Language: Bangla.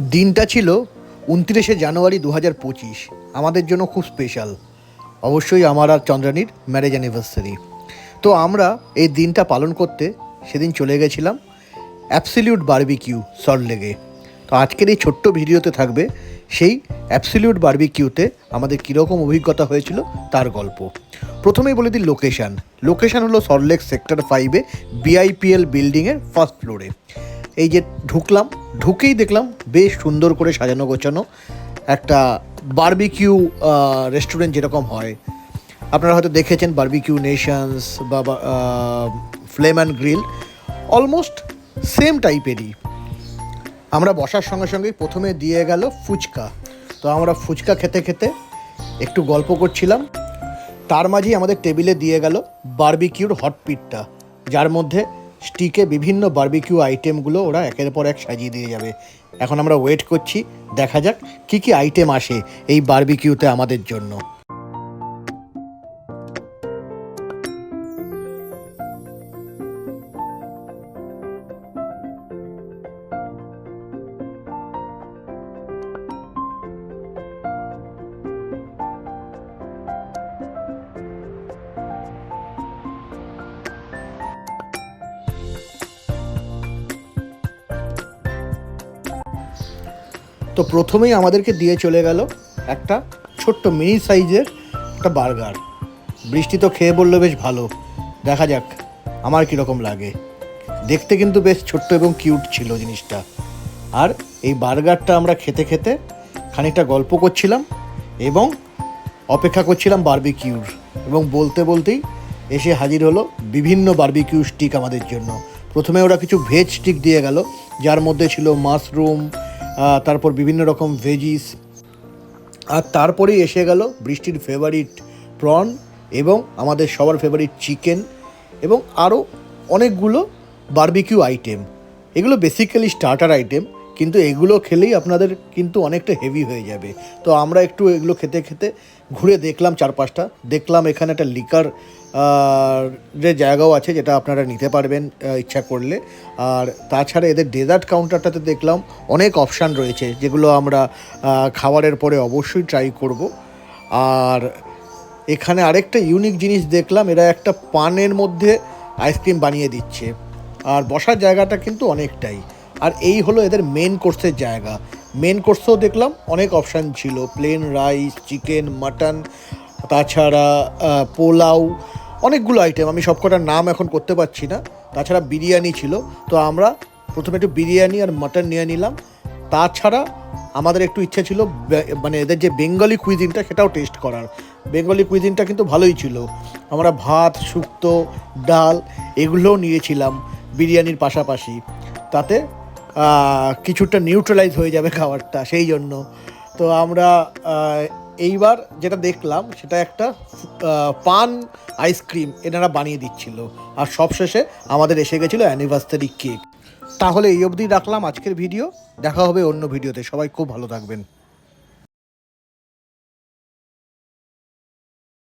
দিনটা ছিল উনত্রিশে জানুয়ারি দু হাজার পঁচিশ। আমাদের জন্য খুব স্পেশাল অবশ্যই আমার আর চন্দ্রানীর ম্যারেজ অ্যানিভার্সারি তো আমরা এই দিনটা পালন করতে সেদিন চলে গেছিলাম অ্যাবসলিউট বারবিকিউ সল্টলেগে তো আজকের এই ছোট্ট ভিডিওতে থাকবে সেই অ্যাবসলিউট বারবিকিউতে আমাদের কীরকম অভিজ্ঞতা হয়েছিল তার গল্প। প্রথমেই বলে দিই লোকেশান লোকেশান হলো সল্টলেক সেক্টর ফাইভে বিআইপিএল বিল্ডিংয়ের ফার্স্ট ফ্লোরে এই যে ঢুকলাম, ঢুকেই দেখলাম বেশ সুন্দর করে সাজানো গোছানো একটা বারবিকিউ রেস্টুরেন্ট যেরকম হয়। আপনারা হয়তো দেখেছেন বারবিকিউ নেশনস বা flame and grill almost same টাইপেরই আমরা বসার সঙ্গে সঙ্গেই প্রথমে দিয়ে গেল ফুচকা। তো আমরা ফুচকা খেতে খেতে একটু গল্প করছিলাম। তার মাঝেই আমাদের টেবিলে দিয়ে গেল বারবিকিউর হটপিটটা যার মধ্যে স্টিকে বিভিন্ন বারবিকিউ আইটেমগুলো ওরা একের পর এক সাজিয়ে দিয়ে যাবে। এখন আমরা ওয়েট করছি, দেখা যাক কি কি আইটেম আসে এই বারবিকিউতে আমাদের জন্য। তো প্রথমেই আমাদেরকে দিয়ে চলে গেল একটা ছোট্ট মিনি সাইজের একটা বার্গার। বৃষ্টি তো খেয়ে বলল বেশ ভালো। দেখা যাক আমার কীরকম লাগে। দেখতে কিন্তু বেশ ছোট্ট এবং কিউট ছিল জিনিসটা। আর এই বার্গারটা আমরা খেতে খেতে খানিকটা গল্প করছিলাম এবং অপেক্ষা করছিলাম বারবিকিউর এবং বলতে বলতেই এসে হাজির হলো বিভিন্ন বারবিকিউ স্টিক আমাদের জন্য। প্রথমে ওরা কিছু ভেজ স্টিক দিয়ে গেল, যার মধ্যে ছিল মাশরুম তারপর বিভিন্ন রকম ভেজিস আর তারপরেই এসে গেল বৃষ্টির ফেভারিট প্রন এবং আমাদের সবার ফেভারিট চিকেন এবং আরও অনেকগুলো বারবিকিউ আইটেম এগুলো বেসিক্যালি স্টার্টার আইটেম কিন্তু এগুলো খেলেই আপনাদের কিন্তু অনেকটা হেভি হয়ে যাবে। তো আমরা একটু এগুলো খেতে খেতে ঘুরে দেখলাম চারপাশটা। দেখলাম এখানে একটা লিকার যে জায়গাও আছে যেটা আপনারা নিতে পারবেন ইচ্ছা করলে। আর তাছাড়া এদের ডেজার্ট কাউন্টারটাতে দেখলাম অনেক অপশান রয়েছে, যেগুলো আমরা খাবারের পরে অবশ্যই ট্রাই করব। আর এখানে আরেকটা ইউনিক জিনিস দেখলাম, এরা একটা পানের মধ্যে আইসক্রিম বানিয়ে দিচ্ছে। আর বসার জায়গাটা কিন্তু অনেকটাই। আর এই হলো এদের মেন কোর্সের জায়গা। মেন কোর্সেও দেখলাম অনেক অপশান ছিল। প্লেন রাইস চিকেন মাটন তাছাড়া পোলাও, অনেকগুলো আইটেম আমি সবকটার নাম এখন করতে পারছি না। তাছাড়া বিরিয়ানি ছিল। তো আমরা প্রথমে একটু বিরিয়ানি আর মাটন নিয়ে নিলাম। তাছাড়া আমাদের একটু ইচ্ছে ছিল মানে এদের যে বেঙ্গলি কুইজিনটা সেটাও টেস্ট করার। বেঙ্গলি কুইজিনটা কিন্তু ভালোই ছিল। আমরা ভাত, শুক্তো, ডাল, এগুলোও নিয়েছিলাম বিরিয়ানির পাশাপাশি। তাতে কিছুটা নিউট্রালাইজ হয়ে যাবে খাবারটা, সেই জন্য। তো আমরা এইবার যেটা দেখলাম, সেটা একটা পান আইসক্রিম এনারা বানিয়ে দিচ্ছিল। আর সবশেষে আমাদের এসে গেছিল অ্যানিভার্সারি কেক তাহলে এই অবধি রাখলাম আজকের ভিডিও দেখা হবে অন্য ভিডিওতে সবাই খুব ভালো থাকবেন।